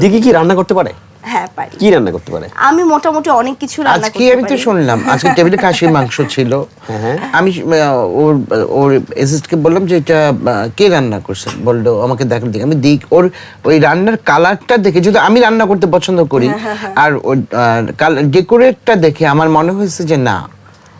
দিকে কি রান্না করতে পারে? হ্যাঁ পারি। কি রান্না করতে পারে? আমি মোটামুটি অনেক কিছু রান্না আজকে করতে আমি তো শুনলাম আজকে টেবিলে খাসির মাংস ছিল। হ্যাঁ। আমি আহ, ওর ওর এসিস্টকে বললাম যে এটা কে রান্না করছে? বলল আমাকে দেখার দিকে আমি দিক ওর ওই রান্নার কালারটা দেখে যদি আমি রান্না করতে পছন্দ করি হ্যাঁ, আর ওই ডেকোরেটটা দেখে আমার মনে হয়েছে যে না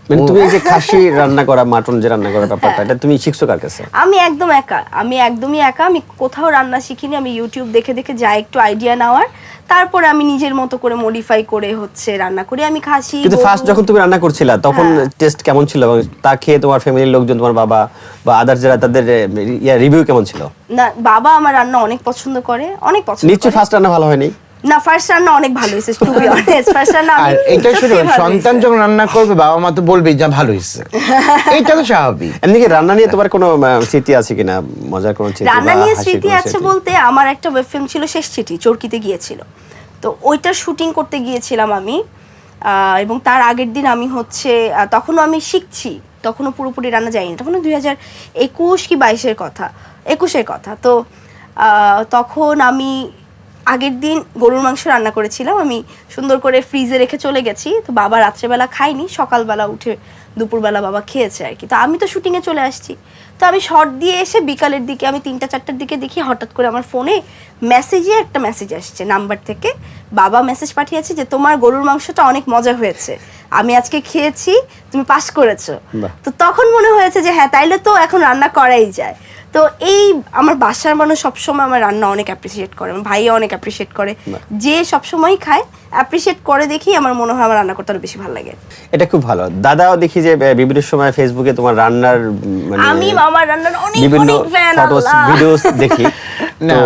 মানে তুমি এই যে খাসি রান্না করা মাটন যে রান্না করা ব্যাপারটা এটা তুমি শিখছো কার কাছে? আমি একদম একা আমি একদমই একা আমি কোথাও রান্না শিখিনি আমি ইউটিউব দেখে দেখে যাই একটু আইডিয়া নেওয়ার তারপরে আমি নিজের মতো করে মডিফাই করে হচ্ছে রান্না করি। আমি খাসি কিন্তু ফার্স্ট যখন তুমি রান্না করছিলা তখন হ্যাঁ। টেস্ট কেমন ছিল? এবং তা খেয়ে তোমার ফ্যামিলির লোকজন তোমার বাবা বা আদার যারা তাদের ইয়া রিভিউ কেমন ছিল? না বাবা আমার রান্না অনেক পছন্দ করে অনেক পছন্দ নিশ্চয়ই ফার্স্ট রান্না ভালো হয়নি? না ফার্স্ট রান্না অনেক ভালো হয়েছে টু বি অনেস্ট ফার্স্ট রান্না আর এটা শুধু সন্তান যখন রান্না করবে বাবা মা তো বলবেই যা ভালো হয়েছে। এটা তো স্বাভাবিক। এমনি কি রান্না নিয়ে তোমার কোনো স্মৃতি আছে কিনা? মজার কোনো স্মৃতি রান্না নিয়ে স্মৃতি আছে বলতে আমার একটা ওয়েব ফিল্ম ছিল শেষ চিঠি চরকিতে গিয়েছিল। তো ওইটার শুটিং করতে গিয়েছিলাম আমি এবং তার আগের দিন আমি হচ্ছে তখনও আমি শিখছি তখনও পুরোপুরি রান্না যায়নি। তখনও দুই হাজার একুশ কি বাইশের কথা একুশের কথা। তো আহ, তখন আমি আগের দিন গরুর মাংস রান্না করেছিলাম, আমি সুন্দর করে ফ্রিজে রেখে চলে গেছি, তো বাবা রাত্রেবেলা খাইনি সকালবেলা উঠে দুপুরবেলা বাবা খেয়েছে আর কি। তো আমি তো শুটিংয়ে চলে আসছি। তো আমি শর্ট দিয়ে এসে বিকালের দিকে আমি তিনটা চারটার দিকে দেখি হঠাৎ করে আমার ফোনে মেসেজে একটা মেসেজ আসছে নাম্বার থেকে। বাবা মেসেজ পাঠিয়েছে যে তোমার গরুর মাংসটা অনেক মজা হয়েছে। আমি আজকে খেয়েছি তুমি পাস করেছ। তো তখন মনে হয়েছে যে হ্যাঁ তাইলে তো এখন রান্না করাই যায়। তো এই আমার বাসার মানুষ সবসময় আমার রান্না অনেক অ্যাপ্রিসিয়েট করে আমার ভাইয়া অনেক অ্যাপ্রিসিয়েট করে। যে সবসময় খায় অ্যাপ্রিসিয়েট করে দেখি আমার মনে হয় আমার রান্না করতে আরও বেশি ভালো লাগে। এটা খুব ভালো। দাদাও দেখি যে বিভিন্ন সময় ফেসবুকে তোমার রান্নার মানে আমি আমার রান্নার অনেক বিভিন্ন ফটোস ভিডিওস দেখি। না। তো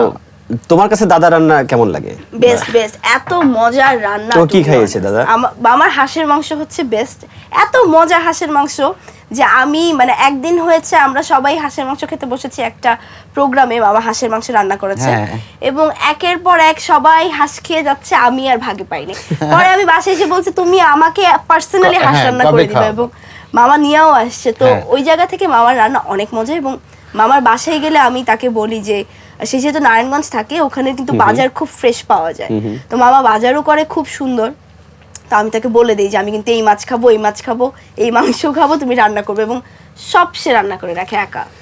তোমার কাছে দাদা রান্না কেমন লাগে? বেস্ট বেস্ট এত মজার রান্না তো কি খাইয়েছে দাদা? আমার হাঁসের মাংস হচ্ছে বেস্ট এত মজা হাঁসের মাংস যে আমি মানে একদিন হয়েছে আমরা সবাই হাঁসের মাংস খেতে বসেছি একটা প্রোগ্রামে বাবা হাঁসের মাংস রান্না করেছে। হ্যাঁ। এবং একের পর এক সবাই হাঁস খেয়ে যাচ্ছে আমি আর ভাগে পাইনি। পরে আমি বাসায় এসে বলছি তুমি আমাকে পার্সোনালি হাঁস হ্যাঁ, রান্না করে দিবে এবং মামা নিয়েও আসছে। তো হ্যাঁ। ওই জায়গা থেকে মামার রান্না অনেক মজা এবং মামার বাসায় গেলে আমি তাকে বলি যে সে যেহেতু নারায়ণগঞ্জ থাকে ওখানে কিন্তু বাজার খুব ফ্রেশ পাওয়া যায়। তো মামা বাজারও করে খুব সুন্দর। তো আমি তাকে বলে দিই যে আমি কিন্তু এই মাছ খাব এই মাছ খাব এই মাংস খাব তুমি রান্না করবে। এবং সব সে রান্না করে রাখে একা।